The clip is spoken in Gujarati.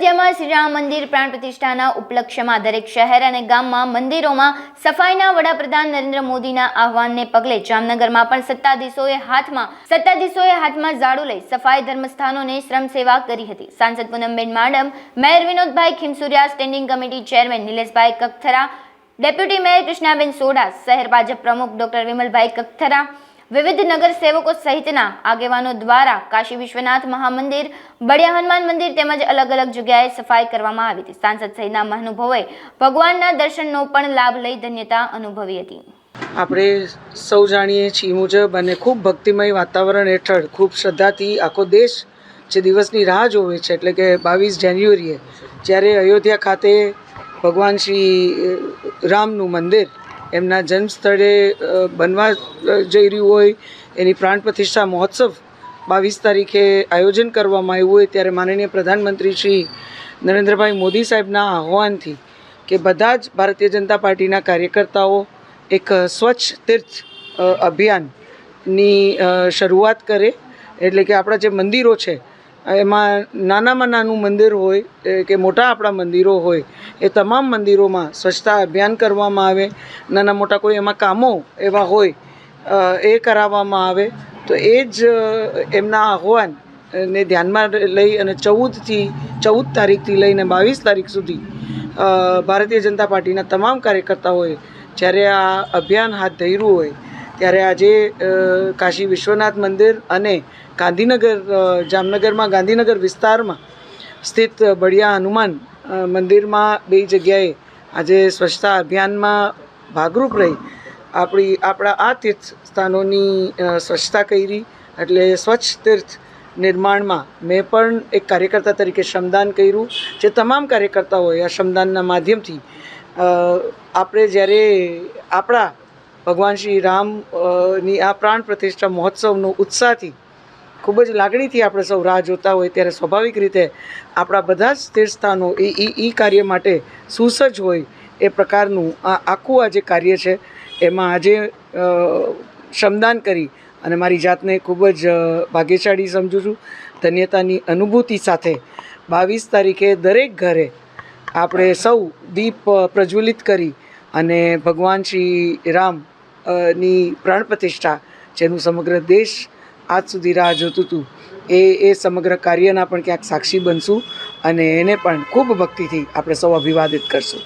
અયોધ્યામાં શ્રી રામ મંદિર પ્રાણ પ્રતિષ્ઠાના ઉપલક્ષ્યમાં દરેક શહેર અને ગામમાં મંદિરોમાં સફાઈના વડાપ્રધાન નરેન્દ્ર મોદીના આહવાનને પગલે જામનગરમાં પણ સત્તાધીશોએ હાથમાં સત્તાધીશોએ હાથમાં ઝાડુ લઈ સફાઈ ધર્મસ્થાનોને શ્રમ સેવા કરી હતી. સાંસદ Poonamben Madam, mayor Vinodbhai Khimsuriya, standing committee chairman Nileshbhai Kakathara deputy mayor Krishnaben Soda શહેર ભાજપ પ્રમુખ ડોક્ટર વિમલભાઈ કકથરા વિવિધ નગર સેવકો સહિતના આગેવાનો દ્વારા કાશી વિશ્વનાથ મહામંદિર, બળિયા હનુમાન મંદિર તેમજ અલગ અલગ જગ્યાએ સફાઈ કરવામાં આવી હતી. સાંસદ સહિતના મહાનુભાવોએ ભગવાનના દર્શનનો પણ લાભ લઈ ધન્યતા અનુભવી હતી. આપણે સૌ જાણીએ છીએ મુજબ અને ખૂબ ભક્તિમય વાતાવરણ હેઠળ ખૂબ શ્રદ્ધાથી આખો દેશ જે દિવસની રાહ જોવે છે, એટલે કે બાવીસ જાન્યુઆરીએ જ્યારે અયોધ્યા ખાતે ભગવાન શ્રી રામનું મંદિર એમના જન્મસ્થળે બનવા જઈ રહ્યું હોય, એની પ્રાણ પ્રતિષ્ઠા મહોત્સવ બાવીસ તારીખે આયોજન કરવામાં આવ્યું હોય ત્યારે માનનીય પ્રધાનમંત્રી શ્રી નરેન્દ્રભાઈ મોદી સાહેબના આહવાનથી કે બધા જ ભારતીય જનતા પાર્ટીના કાર્યકર્તાઓ એક સ્વચ્છ તીર્થ અભિયાનની શરૂઆત કરે. એટલે કે આપણા જે મંદિરો છે એમાં નાનામાં નાનું મંદિર હોય કે મોટા આપણા મંદિરો હોય, એ તમામ મંદિરોમાં સ્વચ્છતા અભિયાન કરવામાં આવે. નાના મોટા કોઈ એમાં કામો એવા હોય એ કરાવવામાં આવે. તો એ જ એમના આહવાન ને ધ્યાનમાં લઈ અને ચૌદથી, ચૌદ તારીખથી લઈને બાવીસ તારીખ સુધી ભારતીય જનતા પાર્ટીના તમામ કાર્યકર્તાઓએ જ્યારે આ અભિયાન હાથ ધર્યું હોય ત્યારે આજે કાશી વિશ્વનાથ મંદિર અને ગાંધીનગર જામનગરમાં, ગાંધીનગર વિસ્તારમાં સ્થિત બળિયા હનુમાન મંદિરમાં બે જગ્યાએ આજે સ્વચ્છતા અભિયાનમાં ભાગરૂપ રહી. આપણી, આપણા આ તીર્થ સ્થાનોની સ્વચ્છતા કરી એટલે સ્વચ્છ તીર્થ નિર્માણમાં મેં પણ એક કાર્યકર્તા તરીકે શ્રમદાન કર્યું. જે તમામ કાર્યકર્તાઓએ આ શ્રમદાનના માધ્યમથી આપણે જ્યારે આપણા ભગવાન શ્રી રામની આ પ્રાણ પ્રતિષ્ઠા મહોત્સવનો ઉત્સાહથી, ખૂબ જ લાગણીથી આપણે સૌ રાહ જોતા હોય ત્યારે સ્વાભાવિક રીતે આપણા બધા જ તીર્થસ્થાનો એ એ કાર્ય માટે સુસજ્જ હોય એ પ્રકારનું આ આખું આ જે કાર્ય છે, એમાં આજે શ્રમદાન કરી અને મારી જાતને ખૂબ જ ભાગ્યશાળી સમજું છું. ધન્યતાની અનુભૂતિ સાથે બાવીસ તારીખે દરેક ઘરે આપણે સૌ દીપ પ્રજ્વલિત કરી અને ભગવાન શ્રી રામ ની પ્રાણ પ્રતિષ્ઠા જેનું સમગ્ર દેશ આજ સુધી રાહ જોતું હતું. એ એ સમગ્ર કાર્યના પણ ક્યાંક સાક્ષી બનશું અને એને પણ ખૂબ ભક્તિથી આપણે સૌ અભિવાદિત કરશું.